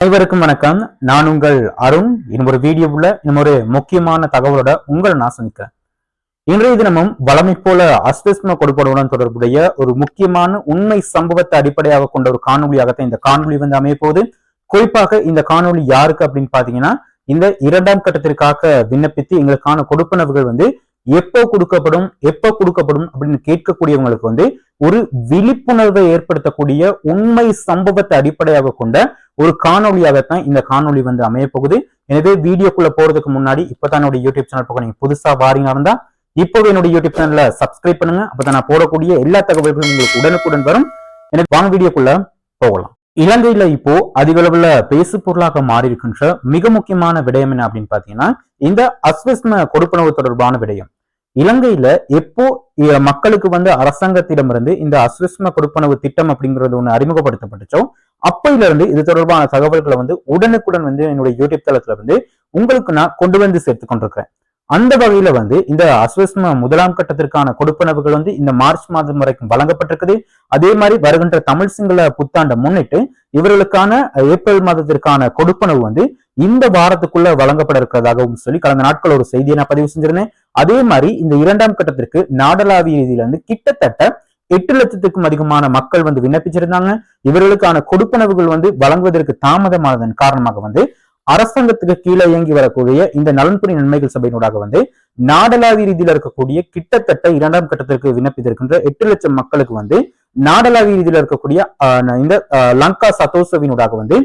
அனைவருக்கும் வணக்கம். நான் உங்கள் அருண். இன்னும் ஒரு வீடியோவில் இன்னும் ஒரு முக்கியமான தகவலோட உங்களை நான் சந்திக்கிறேன். இன்றைய தினமும் வளமை போல அஸ்திஸ்ம கொடுப்பதுடன் தொடர்புடைய ஒரு முக்கியமான உண்மை சம்பவத்தை அடிப்படையாக கொண்ட ஒரு காணொலியாகத்தான் இந்த காணொலி வந்து அமைய போகுது குறிப்பாக இந்த காணொலி யாருக்கு அப்படின்னு பாத்தீங்கன்னா இந்த இரண்டாம் கட்டத்திற்காக விண்ணப்பித்து எங்களுக்கான கொடுப்பனவுகள் வந்து எப்போ கொடுக்கப்படும் எப்போ கொடுக்கப்படும் அப்படின்னு கேட்கக்கூடியவங்களுக்கு வந்து ஒரு விழிப்புணர்வை ஏற்படுத்தக்கூடிய உண்மை சம்பவத்தை அடிப்படையாக கொண்ட ஒரு காணொலியாகத்தான் இந்த காணொலி வந்து அமையப்போகுது. எனவே வீடியோக்குள்ள போறதுக்கு முன்னாடி இப்பதான் என்னுடைய யூடியூப் சேனல் பக்கம் நீங்க புதுசா வாரீங்க இருந்தா இப்போவே என்னுடைய யூடியூப் சேனல்ல சப்ஸ்கிரைப் பண்ணுங்க. அப்பதான் நான் போடக்கூடிய எல்லா தகவல்களும் உங்களுக்கு உடனுக்குடன் வரும். எனக்கு வாங்க வீடியோக்குள்ள போகலாம். இலங்கையில இப்போ அதிக அளவுல பேசு பொருளாக மாறி இருக்கின்ற மிக முக்கியமான விடயம் என்ன அப்படின்னு பாத்தீங்கன்னா இந்த அஸ்விஸ்ம கொடுப்பனவு தொடர்பான விடயம். இலங்கையில எப்போ மக்களுக்கு வந்து அரசாங்கத்திடமிருந்து இந்த அஸ்விஸ்ம கொடுப்பனவு திட்டம் அப்படிங்கிறது ஒண்ணு அறிமுகப்படுத்தப்பட்டுச்சோ அப்பையில இருந்து இது தொடர்பான தகவல்களை வந்து உடனுக்குடன் வந்து என்னுடைய யூடியூப் தளத்துல வந்து உங்களுக்கு நான் கொண்டு வந்து சேர்த்து கொண்டிருக்கிறேன். அந்த வகையில வந்து இந்த அஸ்விஸ்ம முதலாம் கட்டத்திற்கான கொடுப்பனவுகள் வந்து இந்த மார்ச் மாதம் வரைக்கும் வழங்கப்பட்டிருக்குது. அதே மாதிரி வருகின்ற தமிழ் சிங்கள புத்தாண்டை முன்னிட்டு இவர்களுக்கான ஏப்ரல் மாதத்திற்கான கொடுப்பனவு வந்து இந்த வாரத்துக்குள்ள வழங்கப்பட இருக்கிறதாகவும் சொல்லி கடந்த நாட்கள் ஒரு செய்தியை நான் பதிவு செஞ்சிருந்தேன். அதே மாதிரி இந்த இரண்டாம் கட்டத்திற்கு நாடளாவிய ரீதியில வந்து கிட்டத்தட்ட எட்டு லட்சத்துக்கும் அதிகமான மக்கள் வந்து விண்ணப்பிச்சிருந்தாங்க. இவர்களுக்கான கொடுப்பனவுகள் வந்து வழங்குவதற்கு தாமதமானதன் காரணமாக வந்து அரசாங்கத்துக்கு கீழே இயங்கி வரக்கூடிய இந்த நலன்புரி நன்மைகள் சபையினூடாக வந்து நாடளாவிய ரீதியில இருக்கக்கூடிய கிட்டத்தட்ட இரண்டாம் கட்டத்திற்கு விண்ணப்பித்திருக்கின்ற எட்டு லட்சம் மக்களுக்கு வந்து நாடளாவிய ரீதியில இருக்கக்கூடிய ஆஹ், இந்த ஆஹ், லங்கா சதோசவினூடாக வந்து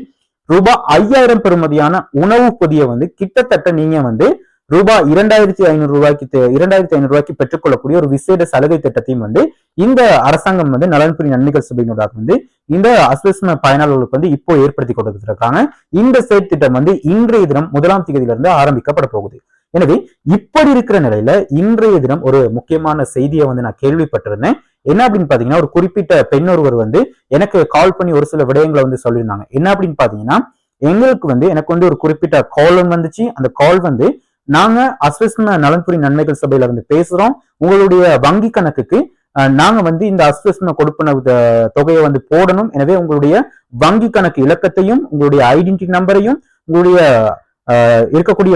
ரூபாய் ஐயாயிரம் பெறுமதியான உணவு பொதியை வந்து கிட்டத்தட்ட நீங்க வந்து ரூபாய் இரண்டாயிரத்தி ஐநூறு ரூபாய்க்கு இரண்டாயிரத்தி ஐநூறு ரூபாய்க்கு பெற்றுக்கொள்ளக்கூடிய ஒரு விசேட சலுகை திட்டத்தையும் வந்து இந்த அரசாங்கம் வந்து நலன்புரி நன்மைகள் சபையினூடாக வந்து இந்த அஸ்வஸ்ம பயனாளர்களுக்கு வந்து இப்போ ஏற்படுத்தி கொடுத்துருக்காங்க இந்த செயற் திட்டம் வந்து இன்றைய தினம் முதலாம் தேதியிலிருந்து ஆரம்பிக்கப்பட போகுது. எனவே இப்படி இருக்கிற நிலையில இன்றைய தினம் ஒரு முக்கியமான செய்தியை வந்து நான் கேள்விப்பட்டிருந்தேன். என்ன அப்படின்னு பாத்தீங்கன்னா ஒரு குறிப்பிட்ட பெண் ஒருவர் வந்து எனக்கு கால் பண்ணி ஒரு சில விடயங்களை வந்து சொல்லியிருந்தாங்க. என்ன அப்படின்னு பாத்தீங்கன்னா எங்களுக்கு வந்து எனக்கு வந்து ஒரு குறிப்பிட்ட கால் வந்துச்சு. அந்த கால் வந்து நாங்க அஸ்வஸ்ம நலன்புரி நன்மைகள் சபையில வந்து பேசுறோம். உங்களுடைய வங்கி கணக்குக்கு நாங்க வந்து இந்த அஸ்வஸ்ம கொடுப்பின தொகையை வந்து போடணும். எனவே உங்களுடைய வங்கி கணக்கு இலக்கத்தையும் உங்களுடைய ஐடென்டி நம்பரையும் உங்களுடைய இருக்கக்கூடிய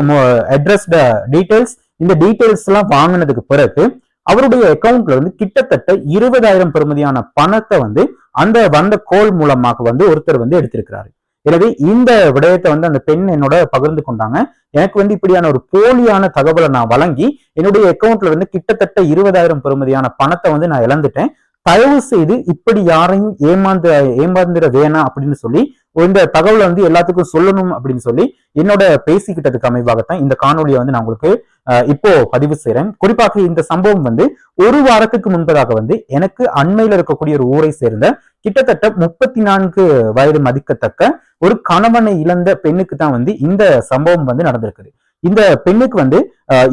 அட்ரஸ் டீட்டெயில்ஸ் இந்த டீட்டெயில்ஸ் எல்லாம் வாங்கினதுக்கு பிறகு அவருடைய அக்கவுண்ட்ல வந்து கிட்டத்தட்ட இருபதாயிரம் பெறுமதியான பணத்தை வந்து அந்த வந்த கோல் மூலமாக வந்து ஒருத்தர் வந்து எடுத்திருக்கிறாரு. எனவே இந்த விடயத்தை வந்து அந்த பெண் என்னோட பகிர்ந்து கொண்டாங்க. எனக்கு வந்து இப்படியான ஒரு போலியான தகவலை நான் வழங்கி என்னுடைய அக்கவுண்ட்ல வந்து கிட்டத்தட்ட இருபதாயிரம் பெறுமதியான பணத்தை வந்து நான் இழந்துட்டேன். தயவு செய்து இப்படி யாரையும் ஏமாந்து ஏமாந்துட வேணாம் அப்படின்னு சொல்லி இந்த தகவலை வந்து எல்லாத்துக்கும் சொல்லணும் அப்படின்னு சொல்லி என்னோட பேசிக்கிட்டதுக்கு அமைவாகத்தான் இந்த காணொலியை வந்து நான் உங்களுக்கு இப்போ பதிவு செய்யறேன் குறிப்பாக இந்த சம்பவம் வந்து ஒரு வாரத்துக்கு முன்பதாக வந்து எனக்கு அண்மையில இருக்கக்கூடிய ஒரு ஊரை சேர்ந்த கிட்டத்தட்ட முப்பத்தி நான்கு வயது மதிக்கத்தக்க ஒரு கணவனை இழந்த பெண்ணுக்கு தான் வந்து இந்த சம்பவம் வந்து நடந்திருக்குது. இந்த பெண்ணுக்கு வந்து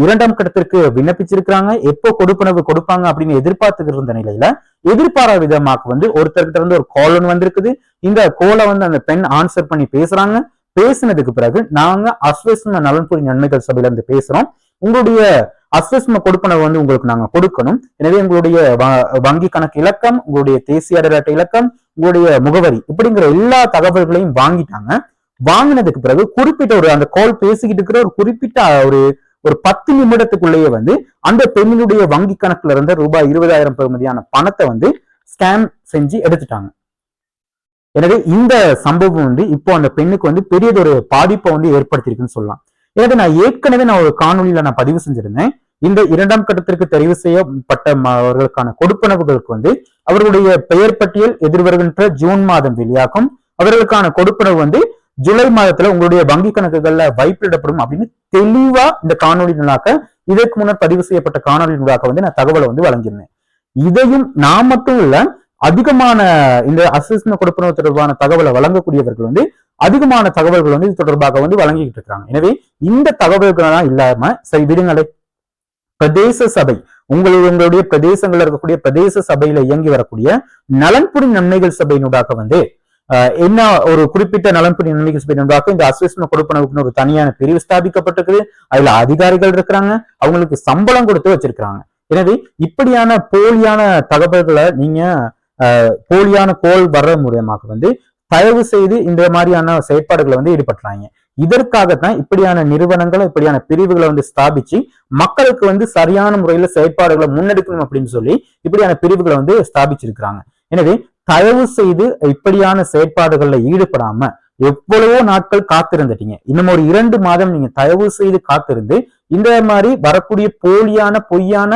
இரண்டாம் கட்டத்திற்கு விண்ணப்பிச்சிருக்கிறாங்க. எப்போ கொடுப்பனவு கொடுப்பாங்க அப்படின்னு எதிர்பார்த்துக்கிட்டு இருந்த நிலையில எதிர்பாராத விதமாக வந்து ஒருத்தர்கிட்ட இருந்து ஒரு கால் ஒன்று வந்திருக்குது. இந்த கோலை வந்து அந்த பெண் ஆன்சர் பண்ணி பேசுறாங்க. பேசினதுக்கு பிறகு நாங்க அஸ்வஸ்ம நலன்புரி நன்மைகள் சபையில இருந்து பேசுறோம். உங்களுடைய அஸ்வஸ்ம கொடுப்பனவு வந்து உங்களுக்கு நாங்க கொடுக்கணும். எனவே உங்களுடைய வங்கி கணக்கு இலக்கம் உங்களுடைய தேசிய அடையாள இலக்கம் உங்களுடைய முகவரி இப்படிங்கிற எல்லா தகவல்களையும் வாங்கிட்டாங்க. வாங்கினதுக்கு பிறகு குறிப்பிட்ட ஒரு அந்த கால் பேசிக்கிட்டு இருக்கிற ஒரு குறிப்பிட்ட ஒரு ஒரு பத்து நிமிடத்துக்குள்ளேயே வந்து அந்த பெண்ணினுடைய வங்கி கணக்குல இருந்த ரூபாய் இருபதாயிரம் பெறுமதியான பணத்தை வந்து ஸ்கேம் செஞ்சு எடுத்துட்டாங்க. எனவே இந்த சம்பவம் வந்து இப்போ அந்த பெண்ணுக்கு வந்து பெரியதொரு பாதிப்பை வந்து ஏற்படுத்தியிருக்குன்னு சொல்லலாம். எனவே நான் ஏற்கனவே நான் ஒரு காணொலியில நான் பதிவு செஞ்சிருந்தேன். இந்த இரண்டாம் கட்டத்திற்கு தெரிவு செய்யப்பட்ட அவர்களுக்கான கொடுப்பனவுகளுக்கு வந்து அவர்களுடைய பெயர் பட்டியல் எதிர்வருகின்ற ஜூன் மாதம் வெளியாகும். அவர்களுக்கான கொடுப்பனவு வந்து ஜூலை மாதத்துல உங்களுடைய வங்கி கணக்குகள்ல வைப்பிடப்படும் அப்படின்னு தெளிவா இந்த காணொலி நூலாக்க இதற்கு முன்னர் பதிவு செய்யப்பட்ட காணொலி நூலாக்க வந்து நான் தகவலை வந்து வழங்கியிருந்தேன். இதையும் நான் மட்டும் இல்ல அதிகமான இந்த அசிஸ்ம கொடுப்பனவு தொடர்பான தகவலை வழங்கக்கூடியவர்கள் வந்து அதிகமான தகவல்கள் வந்து இது தொடர்பாக வந்து வழங்கிக்கிட்டு இருக்காங்க. எனவே இந்த தகவல்களெல்லாம் இல்லாம சரி விடுங்களே. பிரதேச சபை உங்களுடைய உங்களுடைய பிரதேசங்கள்ல இருக்கக்கூடிய பிரதேச சபையில இயங்கி வரக்கூடிய நலன்புரி நன்மைகள் சபையினூடாக வந்து என்ன ஒரு குறிப்பிட்ட நலன்புரி நிலைக்கு சபையினூடாக இந்த அஸ்வஸ்ம கொடுப்பனவுக்குன்னு ஒரு தனியான பிரிவு ஸ்தாபிக்கப்பட்டிருக்குது. அதுல அதிகாரிகள் இருக்கிறாங்க. அவங்களுக்கு சம்பளம் கொடுத்து வச்சிருக்கிறாங்க. எனவே இப்படியான போலியான தகவல்களை நீங்க ஆஹ், போலியான கோல் வர்ற மூலியமாக வந்து தயவு செய்து இந்த மாதிரியான செயற்பாடுகளை வந்து ஈடுபடுறாங்க இதற்காகத்தான் இப்படியான நிறுவனங்களை இப்படியான பிரிவுகளை வந்து ஸ்தாபிச்சு மக்களுக்கு வந்து சரியான முறையில செயற்பாடுகளை முன்னெடுக்கணும் அப்படின்னு சொல்லி இப்படியான பிரிவுகளை வந்து ஸ்தாபிச்சிருக்கிறாங்க. எனவே தயவு செய்து இப்படியான செயற்பாடுகள்ல ஈடுபடாம எவ்வளவோ நாட்கள் காத்திருந்துட்டீங்க. இன்னும் ஒரு இரண்டு மாதம் நீங்க தயவு செய்து காத்திருந்து இந்த மாதிரி வரக்கூடிய போலியான பொய்யான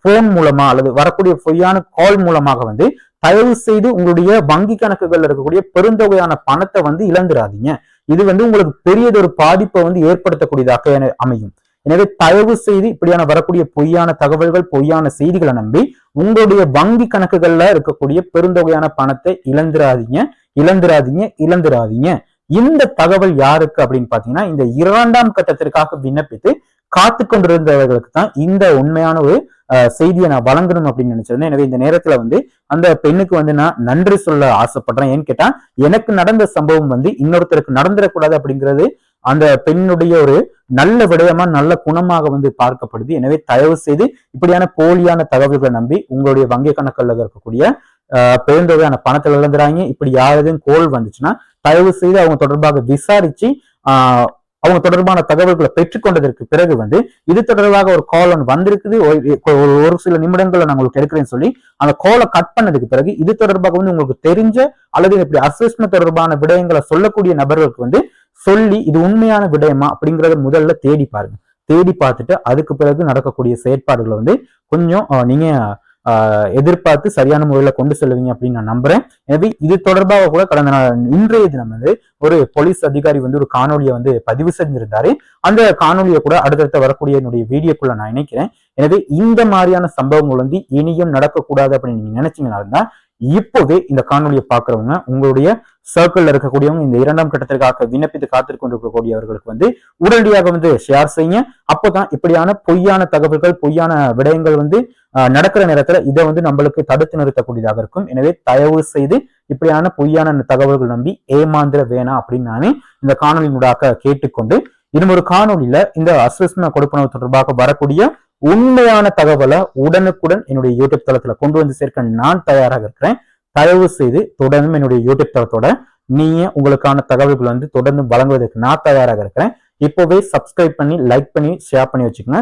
போன் மூலமா அல்லது வரக்கூடிய பொய்யான கால் மூலமாக வந்து தயவு செய்து உங்களுடைய வங்கி கணக்குகள்ல இருக்கக்கூடிய பெருந்தொகையான பணத்தை வந்து இழந்துடாதீங்க. இது வந்து உங்களுக்கு பெரியதொரு பாதிப்பை வந்து ஏற்படுத்தக்கூடியதாக என- அமையும். எனவே தயவு செய்து இப்படியான வரக்கூடிய பொய்யான தகவல்கள் பொய்யான செய்திகளை நம்பி உங்களுடைய வங்கி கணக்குகள்ல இருக்கக்கூடிய பெருந்தொகையான பணத்தை இழந்துராதீங்க இழந்துராதீங்க இழந்துராதீங்க. இந்த தகவல் யாருக்கு அப்படின்னு பாத்தீங்கன்னா இந்த இரண்டாம் கட்டத்திற்காக விண்ணப்பித்து காத்து கொண்டிருந்தவர்களுக்கு தான் இந்த உண்மையான ஒரு அஹ், செய்தியை நான் வழங்கணும் அப்படின்னு நினைச்சிருந்தேன். எனவே இந்த நேரத்துல வந்து அந்த பெண்ணுக்கு வந்து நான் நன்றி சொல்ல ஆசைப்படுறேன். ஏன்னு கேட்டா எனக்கு நடந்த சம்பவம் வந்து இன்னொருத்தருக்கு நடந்துடக்கூடாது அப்படிங்கிறது அந்த பெண்ணுடைய ஒரு நல்ல விடயமா நல்ல குணமாக வந்து பார்க்கப்படுது. எனவே தயவு செய்து இப்படியான போலியான தகவல்களை நம்பி உங்களுடைய வங்கி கணக்கில் இருக்கக்கூடிய பெருந்தொகையான பணத்தை இழந்துறாங்க. இப்படி யாரும் கோல் வந்துச்சுன்னா தயவு செய்து அவங்க தொடர்பாக விசாரிச்சு ஆஹ், அவங்க தொடர்பான தகவல்களை பெற்றுக்கொண்டதற்கு பிறகு வந்து இது தொடர்பாக ஒரு கால் ஒன்று வந்திருக்குது. ஒரு- ஒரு ஒரு சில நிமிடங்களை நான் உங்களுக்கு எடுக்கிறேன்னு சொல்லி அந்த காலை கட் பண்ணதுக்கு பிறகு இது தொடர்பாக வந்து உங்களுக்கு தெரிஞ்ச அல்லது இப்படி அசஸ்மெண்ட் தொடர்பான விடயங்களை சொல்லக்கூடிய நபர்களுக்கு வந்து சொல்லி இது உண்மையான விடயமா அப்படிங்கறத முதல்ல தேடி பாருங்க. தேடி பார்த்துட்டு அதுக்கு பிறகு நடக்கக்கூடிய செயற்பாடுகளை வந்து கொஞ்சம் நீங்க எதிர்பார்த்து சரியான முறையில கொண்டு செல்வீங்க அப்படின்னு நான் நம்புறேன். எனவே இது தொடர்பாக கூட கடந்த நாள் இன்றைய தினம் வந்து ஒரு போலீஸ் அதிகாரி வந்து ஒரு காணொலியை வந்து பதிவு செஞ்சிருந்தாரு. அந்த காணொலியை கூட அடுத்தடுத்த வரக்கூடிய என்னுடைய வீடியோக்குள்ள நான் நினைக்கிறேன் எனவே இந்த மாதிரியான சம்பவங்கள் வந்து இனியும் நடக்கக்கூடாது அப்படின்னு நீங்க நினைச்சீங்கன்னா இப்போவே இந்த காணொலியை பார்க்குறவங்க உங்களுடைய சர்க்கிள்ல இருக்கக்கூடியவங்க இந்த இரண்டாம் கட்டத்திற்காக விண்ணப்பித்து காத்திருக்க கொண்டிருக்கக்கூடியவர்களுக்கு வந்து உடனடியாக வந்து ஷேர் செய்யுங்க. அப்போதான் இப்படியான பொய்யான தகவல்கள் பொய்யான விடயங்கள் வந்து ஆஹ், நடக்கிற நேரத்துல இதை வந்து நம்மளுக்கு தடுத்து நிறுத்தக்கூடியதாக இருக்கும். எனவே தயவு செய்து இப்படியான பொய்யான தகவல்கள் நம்பி ஏமாந்திர வேணாம் அப்படின்னு நானே இந்த காணொலியினுடாக கேட்டுக்கொண்டு இன்னும் ஒரு காணொலியில இந்த அஸ்வஸ்ம கொடுப்பனவு தொடர்பாக வரக்கூடிய உண்மையான தகவலை உடனுக்குடன் என்னுடைய யூடியூப் தளத்துல கொண்டு வந்து சேர்க்க நான் தயாராக இருக்கிறேன். தயவு செய்து தொடர்ந்து என்னுடைய யூடியூப் தளத்தோட நீங்க உங்களுக்கான தகவல்கள் வந்து தொடர்ந்து வழங்குவதற்கு நான் தயாராக இருக்கிறேன். இப்போவே சப்ஸ்கிரைப் பண்ணி லைக் பண்ணி ஷேர் பண்ணி வச்சுக்கோங்க.